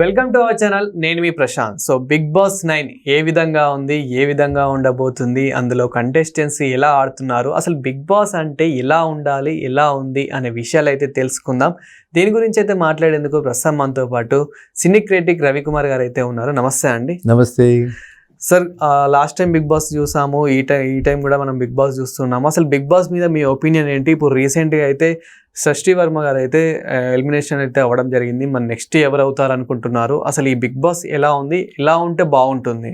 Welcome to our channel నేను మీ Prashant. So Big Boss nine ఏ విధంగా ఉంది ఏ విధంగా ఉండబోతుంది అందులో కంటెస్టెన్స్ ఎలా ఆడుతున్నారు అసలు బిగ్ బాస్ అంటే ఎలా ఉండాలి ఎలా ఉంది అనే విషయాలు అయితే తెలుసుకుందాం. దీని గురించి అయితే మాట్లాడేందుకు ప్రస్తుతం మనతో పాటు సినీ క్రిటిక్ రవికుమార్ గారు అయితే ఉన్నారు. నమస్తే అండి. నమస్తే. Sir last time Big Boss చూసాము ఈ టైం ఈ టైం కూడా మనం బిగ్ బాస్ చూస్తున్నాము. అసలు బిగ్ బాస్ మీద మీ ఒపీనియన్ ఏంటి? ఇప్పుడు రీసెంట్గా అయితే షష్ఠి వర్మ గారు అయితే ఎలిమినేషన్ అయితే అవ్వడం జరిగింది. మన నెక్స్ట్ ఎవరు అవుతారు అనుకుంటున్నారు అసలు ఈ బిగ్ బాస్ ఎలా ఉంది? ఎలా ఉంటే బాగుంటుంది.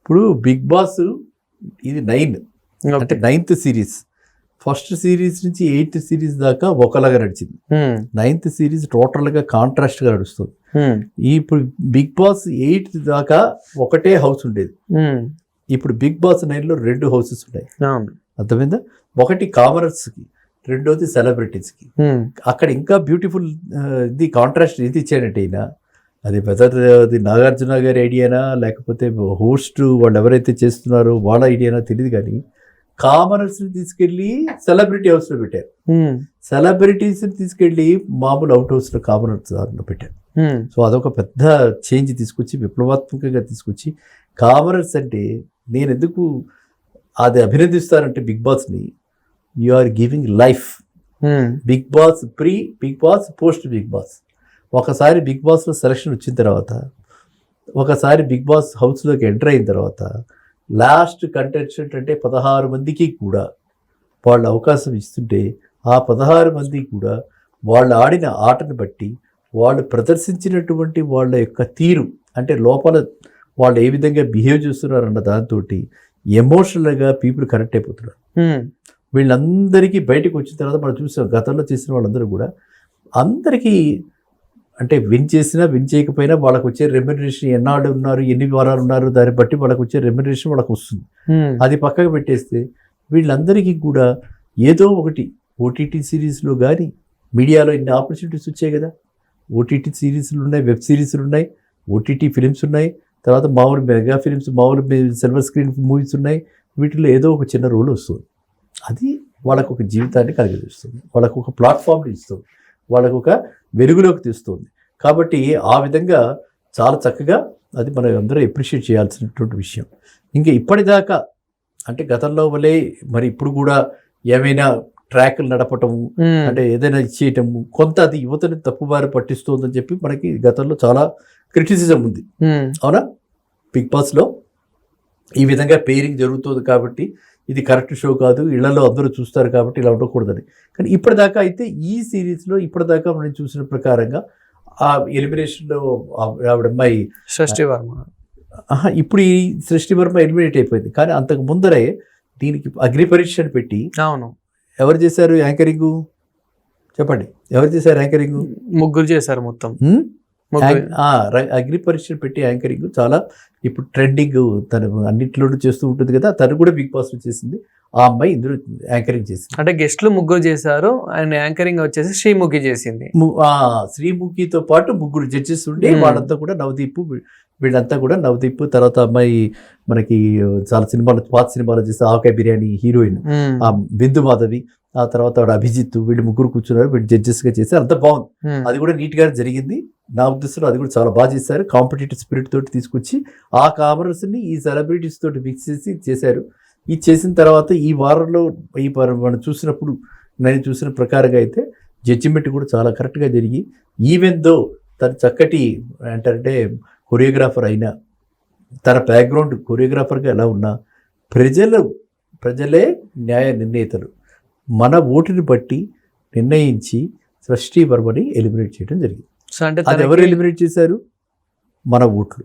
ఇప్పుడు బిగ్ బాస్ ఇది నైన్ అంటే నైన్త్ సిరీస్ ఫస్ట్ సిరీస్ నుంచి ఎయిత్ సిరీస్ దాకా ఒకలాగా నడిచింది. Hmm. నైన్త్ సిరీస్ టోటల్గా కాంట్రాస్ట్గా నడుస్తుంది. ఈ ఇప్పుడు బిగ్ బాస్ ఎయిత్ దాకా ఒకటే హౌస్ ఉండేది. Hmm. ఇప్పుడు బిగ్ బాస్ నైన్లో రెండు హౌసెస్ ఉన్నాయి. అర్థమైందా? ఒకటి కామనర్స్కి రెండోది సెలబ్రిటీస్కి. అక్కడ ఇంకా బ్యూటిఫుల్ ఇది కాంట్రాస్ట్ ఇది ఇచ్చాడంటే ఈయన. అది వెదర్ అది నాగార్జున గారి ఐడియానా లేకపోతే హోస్ట్ వాళ్ళు ఎవరైతే చేస్తున్నారో వాళ్ళ ఐడియానా తెలియదు కానీ కామనర్స్ని తీసుకెళ్ళి సెలబ్రిటీ హౌస్లో పెట్టారు. సెలబ్రిటీస్ని తీసుకెళ్ళి మామూలు అవుట్ హౌస్లో కామనర్స్ దాంట్లో పెట్టారు. సో అదొక పెద్ద చేంజ్ తీసుకొచ్చి విప్లవాత్మకంగా తీసుకొచ్చి కామనర్స్ అంటే నేను ఎందుకు అది అభినందిస్తానంటే big బాస్ని you are giving life Big Boss pre Big Boss post Big Boss ఒకసారి బిగ్ బాస్లో సెలక్షన్ వచ్చిన తర్వాత ఒకసారి బిగ్ బాస్ హౌస్లోకి ఎంటర్ అయిన తర్వాత లాస్ట్ కంటెస్టెంట్ అంటే పదహారు మందికి కూడా వాళ్ళు అవకాశం ఇస్తుంటే ఆ పదహారు మంది కూడా వాళ్ళు ఆడిన ఆటను బట్టి వాళ్ళు ప్రదర్శించినటువంటి వాళ్ళ యొక్క తీరు అంటే లోపల వాళ్ళు ఏ విధంగా బిహేవ్ చేస్తున్నారు అన్న దాంతో ఎమోషనల్గా పీపుల్ కనెక్ట్ అయిపోతున్నారు. వీళ్ళందరికీ బయటకు వచ్చిన తర్వాత మనం చూసాం గతంలో చేసిన వాళ్ళందరూ కూడా అందరికీ అంటే విన్ చేసినా విన్ చేయకపోయినా వాళ్ళకు వచ్చే రెమ్యునరేషన్ ఎన్నాళ్ళు ఉన్నారు ఎన్ని వారాలు ఉన్నారు దాన్ని బట్టి వాళ్ళకు వచ్చే రెమ్యునరేషన్ వాళ్ళకు వస్తుంది. అది పక్కకు పెట్టేస్తే వీళ్ళందరికీ కూడా ఏదో ఒకటి ఓటీటీ సిరీస్లో కానీ మీడియాలో ఇన్ని ఆపర్చునిటీస్ వచ్చాయి కదా. ఓటీటీ సిరీస్లు ఉన్నాయి వెబ్ సిరీస్లు ఉన్నాయి ఓటీటీ ఫిలిమ్స్ ఉన్నాయి తర్వాత మామూలు మెగా ఫిలిమ్స్ మామూలు సిల్వర్ స్క్రీన్ మూవీస్ ఉన్నాయి వీటిలో ఏదో ఒక చిన్న రోల్ వస్తుంది. అది వాళ్ళకు ఒక జీవితాన్ని కలిగజేస్తుంది. వాళ్ళకు ఒక ప్లాట్ఫామ్ని ఇస్తుంది. వాళ్ళకు ఒక వెలుగులోకి తీస్తుంది. కాబట్టి ఆ విధంగా చాలా చక్కగా అది మనం అందరూ ఎప్రిషియేట్ చేయాల్సినటువంటి విషయం. ఇంకా ఇప్పటిదాకా అంటే గతంలో వలె మరి ఇప్పుడు కూడా ఏమైనా ట్రాక్లు నడపటము అంటే ఏదైనా ఇచ్చేయటము కొంత అది యువతని తప్పుబారి పట్టిస్తుందని చెప్పి మనకి గతంలో చాలా క్రిటిసిజం ఉంది. అవునా? బిగ్ బాస్లో ఈ విధంగా పేరింగ్ జరుగుతుంది కాబట్టి ఇది కరెక్ట్ షో కాదు ఇళ్ళలో అందరూ చూస్తారు కాబట్టి ఇలా ఉండకూడదని. కానీ ఇప్పటిదాకా అయితే ఈ సిరీస్లో ఇప్పటిదాకా మనం చూసిన ప్రకారంగా ఆ ఎలిమినేషన్లో ఆవిడ అమ్మాయి షష్ఠి వర్మ. ఇప్పుడు ఈ సృష్టి వర్మ ఎలిమినేట్ అయిపోయింది. కానీ అంతకు ముందరే దీనికి అగ్ని పరీక్షను పెట్టి అవును. ఎవరు చేశారు యాంకరింగ్? చెప్పండి. ఎవరు చేశారు యాంకరింగ్? ముగ్గురు చేశారు మొత్తం. అగ్ని పరీక్షలు పెట్టి యాంకరింగ్ చాలా ఇప్పుడు ట్రెండింగ్ తను అన్నింటిలోనూ చేస్తూ ఉంటుంది కదా తను కూడా బిగ్ బాస్ చేసింది ఆ అమ్మాయి ఇందులో యాంకరింగ్ చేసింది అంటే గెస్ట్లు ముగ్గురు చేశారు అండ్ యాంకరింగ్ వచ్చేసి శ్రీముఖి చేసింది శ్రీముఖితో పాటు ముగ్గురు జడ్జెస్ ఉండి Hmm. వాళ్ళంతా కూడా నవదీప్ వీళ్ళంతా కూడా నవదీప్ తర్వాత అమ్మాయి మనకి చాలా సినిమాలు పాత సినిమాలు చేస్తే ఆకాయ బిర్యానీ హీరోయిన్ Hmm. ఆ బిందు మాధవి ఆ తర్వాత వాడు అభిజిత్ వీళ్ళు ముగ్గురు కూర్చున్నారు వీళ్ళు జడ్జెస్గా చేశారు. అంతా బాగుంది. అది కూడా నీట్గా జరిగింది. నా ఉద్దేశంలో అది కూడా చాలా బాగా చేశారు. కాంపిటేటివ్ స్పిరిట్ తోటి తీసుకొచ్చి ఆ కామర్స్ని ఈ సెలబ్రిటీస్ తోటి మిక్స్ చేసి చేశారు. ఇది చేసిన తర్వాత ఈ వారంలో ఈ మనం చూసినప్పుడు నేను చూసిన ప్రకారంగా అయితే జడ్జిమెంట్ కూడా చాలా కరెక్ట్గా జరిగి ఈవెన్ దో తను చక్కటి ఏంటంటే కొరియోగ్రాఫర్ అయినా తన బ్యాక్గ్రౌండ్ కొరియోగ్రాఫర్గా ఎలా ఉన్నా ప్రజలు ప్రజలే న్యాయ నిర్ణేతలు. మన ఓటుని బట్టి నిర్ణయించి సృష్టి వర్మని ఎలిమినేట్ చేయడం జరిగింది. సో అంటే అది ఎవరు ఎలిమినేట్ చేశారు? మన ఓట్లు.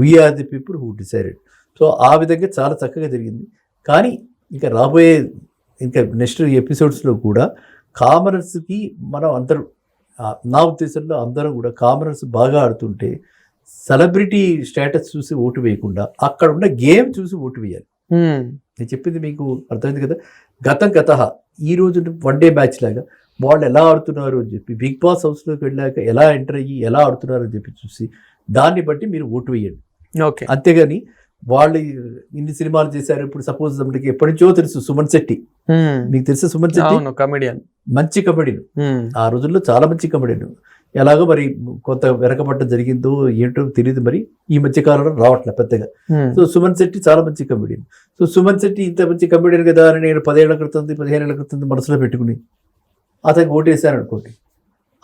We're the people who decided so ఆ విధంగా చాలా చక్కగా జరిగింది. కానీ ఇంకా రాబోయే ఇంకా నెక్స్ట్ ఎపిసోడ్స్లో కూడా కామనర్స్కి మనం అందరూ నా ఉద్దేశంలో అందరం కూడా కామనర్స్ బాగా ఆడుతుంటే సెలబ్రిటీ స్టేటస్ చూసి ఓటు వేయకుండా అక్కడ ఉన్న గేమ్ చూసి ఓటు వేయాలి. నేను చెప్పింది మీకు అర్థమైంది కదా? గతం గత ఈ రోజు వన్ డే మ్యాచ్ లాగా వాళ్ళు ఎలా ఆడుతున్నారు అని చెప్పి బిగ్ బాస్ హౌస్లోకి వెళ్ళాక ఎలా ఎంటర్ అయ్యి ఎలా ఆడుతున్నారు అని చెప్పి చూసి దాన్ని బట్టి మీరు ఓటు వేయండి. ఓకే. అంతేగాని వాళ్ళు ఇన్ని సినిమాలు చేశారు ఇప్పుడు సపోజ్ మనకి ఎప్పటి నుంచో తెలుసు సుమన్ శెట్టి. మీకు తెలుసా సుమన్ శెట్టి? కమెడియన్ మంచి కబడ్డీను ఆ రోజుల్లో చాలా మంచి కబడ్డీను ఎలాగో మరి కొంత వెనకబట్టం జరిగిందో ఏంటో తెలియదు మరి ఈ మధ్య కాలంలో రావట్లే పెద్దగా. సో సుమన్ శెట్టి చాలా మంచి కమెడియన్ సో సుమన్ శెట్టి ఇంత మంచి కమెడియన్ కదా అని నేను పదేళ్ళ క్రితం పదిహేను ఏళ్ళ క్రితం మనసులో పెట్టుకుని అతనికి ఓటేసాను అనుకోండి.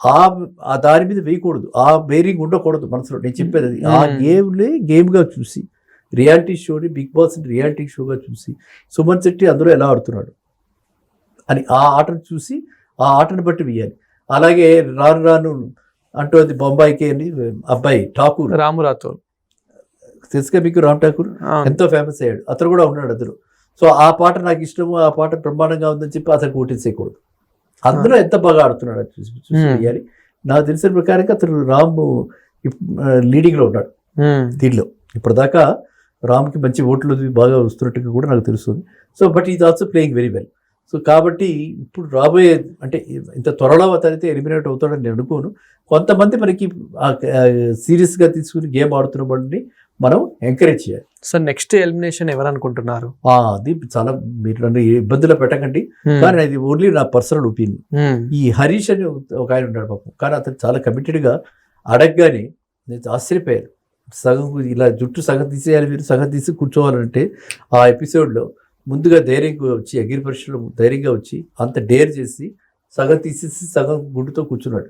ఆ ఆ దాని మీద వేయకూడదు. ఆ బేరింగ్ ఉండకూడదు మనసులో. నేను చెప్పేది అది. ఆ. గేమ్లే గేమ్గా చూసి రియాలిటీ షోని బిగ్ బాస్ రియాలిటీ షోగా చూసి సుమన్ శెట్టి అందులో ఎలా ఆడుతున్నాడు అని ఆ ఆటను చూసి ఆ ఆటను బట్టి వేయాలి. అలాగే రాను రాను అంటూ అది బొంబాయికి అని అబ్బాయి ఠాకూర్. రాము రాథోడ్. తెలుసుగా మీకు రామ్ ఠాకూర్. ఎంతో ఫేమస్ అయ్యాడు. అతను కూడా ఉన్నాడు అందులో సో ఆ పాట నాకు ఇష్టము ఆ పాట బ్రహ్మాండంగా ఉందని చెప్పి అతనికి ఓటేసేయకూడదు అందులో ఎంత బాగా ఆడుతున్నాడు చూసి నాకు తెలిసిన ప్రకారంగా అతను రామ్ లీడింగ్లో ఉన్నాడు. దీనిలో ఇప్పటిదాకా రామ్కి మంచి ఓట్లు బాగా వస్తున్నట్టుగా కూడా నాకు తెలుస్తుంది. So but is also playing very well so కాబట్టి ఇప్పుడు రాబోయే అంటే ఇంత త్వరలో అతనైతే ఎలిమినేట్ అవుతాడని నేను అనుకోను. కొంతమంది మనకి సీరియస్గా తీసుకుని గేమ్ ఆడుతున్న వాళ్ళని మనం ఎంకరేజ్ చేయాలి. సో నెక్స్ట్ ఎలిమినేషన్ ఎవరు అనుకుంటున్నారు ఆ, అది చాలా మీరు నన్ను ఇబ్బందులు పెట్టకండి. ఉమ్, కానీ అది ఓన్లీ నా పర్సనల్ ఒపీనియన్. ఉమ్, ఈ హరీష్ అని ఒక ఆయన ఉన్నాడు పాపం. కానీ అతను చాలా కమిటెడ్గా అడగగానే నేను ఆశ్చర్యపోయాను. సగం ఇలా జుట్టు సగం తీసేయాలి మీరు సగం తీసి కూర్చోవాలంటే ఆ ఎపిసోడ్లో ముందుగా ధైర్యంగా వచ్చి అగ్ని పరీక్షలో ధైర్యంగా వచ్చి అంత డేర్ చేసి సగం తీసేసి సగం గుడ్డుతో కూర్చున్నాడు.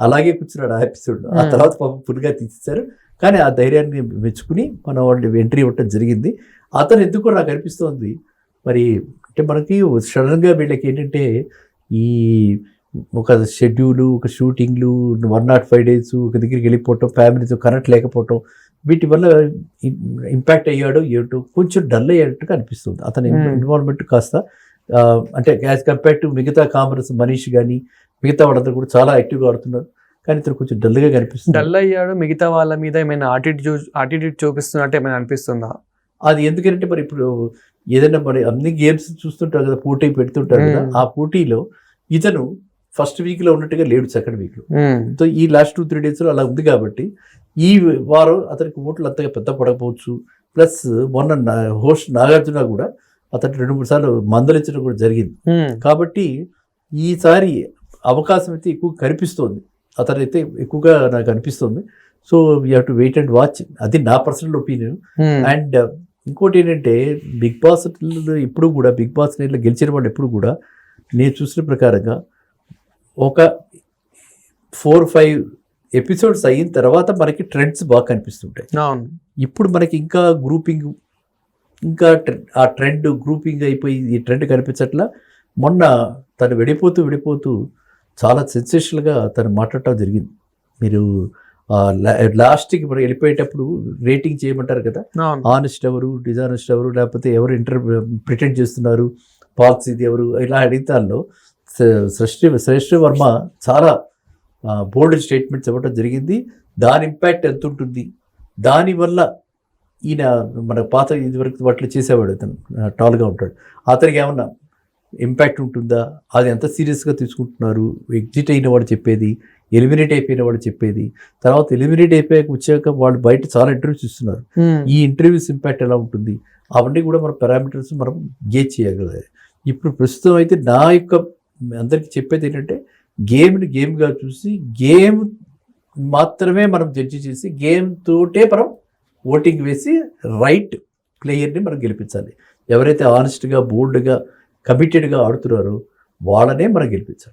అలాగే కూర్చున్నాడు ఆ ఎపిసోడ్లో. ఆ Hmm. తర్వాత పాపం ఫుల్గా తీసేశారు. కానీ ఆ ధైర్యాన్ని మెచ్చుకుని మన వాళ్ళు ఎంట్రీ ఇవ్వటం జరిగింది. అతను ఎందుకో నాకు అనిపిస్తోంది. మరి అంటే మనకి సడన్గా వీళ్ళకి ఏంటంటే ఈ ఒక షెడ్యూలు ఒక షూటింగ్లు వన్ నాట్ ఫైవ్ డేస్ ఒక దగ్గరికి వెళ్ళిపోవటం ఫ్యామిలీతో కనెక్ట్ లేకపోవటం వీటి వల్ల ఇంపాక్ట్ అయ్యాడు ఏంటో? కొంచెం డల్ అయ్యేట్టుగా అనిపిస్తుంది. అతని Hmm. ఇన్వాల్వ్మెంట్ కాస్త ఆ, అంటే యాజ్ కంపేర్ టు మిగతా కామర్స్ మనీష్ కానీ మిగతా వాళ్ళందరూ కూడా చాలా యాక్టివ్గా ఆడుతున్నారు. కానీ ఇతను కొంచెం డల్గా కనిపిస్తుంది. డల్ అయ్యాడు మిగతా వాళ్ళ మీద ఏమైనా ఆటిట్యూడ్ ఆటిట్యూడ్ చూపిస్తున్నట్టు ఏమైనా అనిపిస్తుందా? అది ఎందుకంటే మరి ఇప్పుడు ఏదైనా మరి అన్ని గేమ్స్ చూస్తుంటారు కదా పోటీ పెడుతుంటారు కదా Hmm. ఆ పోటీలో ఇతను ఫస్ట్ వీక్లో ఉన్నట్టుగా లేడు సెకండ్ వీక్లో. ఉమ్, సో ఈ లాస్ట్ టూ త్రీ డేస్లో అలా ఉంది కాబట్టి ఈ వారం అతనికి ఓట్లు అంతగా పెద్ద పడకపోవచ్చు. ప్లస్ మొన్న హోస్ట్ నాగార్జున కూడా అతను రెండు మూడు సార్లు మందలించడం కూడా జరిగింది. కాబట్టి ఈసారి అవకాశం అయితే ఎక్కువ కనిపిస్తోంది. అతనైతే ఎక్కువగా నాకు అనిపిస్తుంది. So you have to wait and watch అది నా పర్సనల్ ఒపీనియన్ అండ్ ఇంకోటి ఏంటంటే బిగ్ బాస్ ఇప్పుడు కూడా బిగ్ బాస్ నేట్లో గెలిచిన వాళ్ళు ఎప్పుడు కూడా నేను చూసిన ప్రకారంగా ఒక ఫోర్ ఫైవ్ ఎపిసోడ్స్ అయిన తర్వాత మనకి ట్రెండ్స్ బాగా కనిపిస్తుంటాయి. ఇప్పుడు మనకి ఇంకా గ్రూపింగ్ ఇంకా ఆ ట్రెండ్ గ్రూపింగ్ అయిపోయి ఈ ట్రెండ్ కనిపించట్లా. మొన్న తను విడిపోతూ విడిపోతూ చాలా సెన్సేషనల్గా తను మాట్లాడటం జరిగింది. మీరు లాస్ట్కి మనం వెళ్ళిపోయేటప్పుడు రేటింగ్ చేయమంటారు కదా? ఆనెస్ట్ ఎవరు డిజానెస్ట్ ఎవరు లేకపోతే ఎవరు ఇంటర్ ప్రిటెండ్ చేస్తున్నారు? పాల్స్ ఇది ఎవరు? ఇలా అడిగితాల్లో సృష్టి శ్రేష్ఠ వర్మ చాలా బోల్డ్ స్టేట్మెంట్స్ ఇవ్వడం జరిగింది. దాని ఇంపాక్ట్ ఎంత ఉంటుంది? దానివల్ల ఈయన మన పాత ఇదివరకు వాటిలో చేసేవాడు అతను టాల్గా ఉంటాడు. అతనికి ఏమన్నా ఇంపాక్ట్ ఉంటుందా? అది ఎంత సీరియస్గా తీసుకుంటున్నారు? ఎగ్జిట్ అయిన వాడు చెప్పేది ఎలిమినేట్ అయిపోయిన వాడు చెప్పేది. తర్వాత ఎలిమినేట్ అయిపోయాక వచ్చాక వాళ్ళు బయట చాలా ఇంటర్వ్యూస్ ఇస్తున్నారు. ఈ ఇంటర్వ్యూస్ ఇంపాక్ట్ ఎలా ఉంటుంది? అవన్నీ కూడా మన పారామీటర్స్ మనం గేజ్ చేయగలగాలి. ఇప్పుడు ప్రస్తుతం అయితే నా యొక్క అందరికీ చెప్పేది ఏంటంటే గేమ్ని గేమ్గా చూసి గేమ్ మాత్రమే మనం జడ్జి చేసి గేమ్ తోటే మనం ఓటింగ్ వేసి రైట్ ప్లేయర్ని మనం గెలిపించాలి. ఎవరైతే ఆనెస్ట్గా బోల్డ్గా కమిటెడ్గా ఆడుతున్నారో వాళ్ళనే మనం గెలిపించాలి.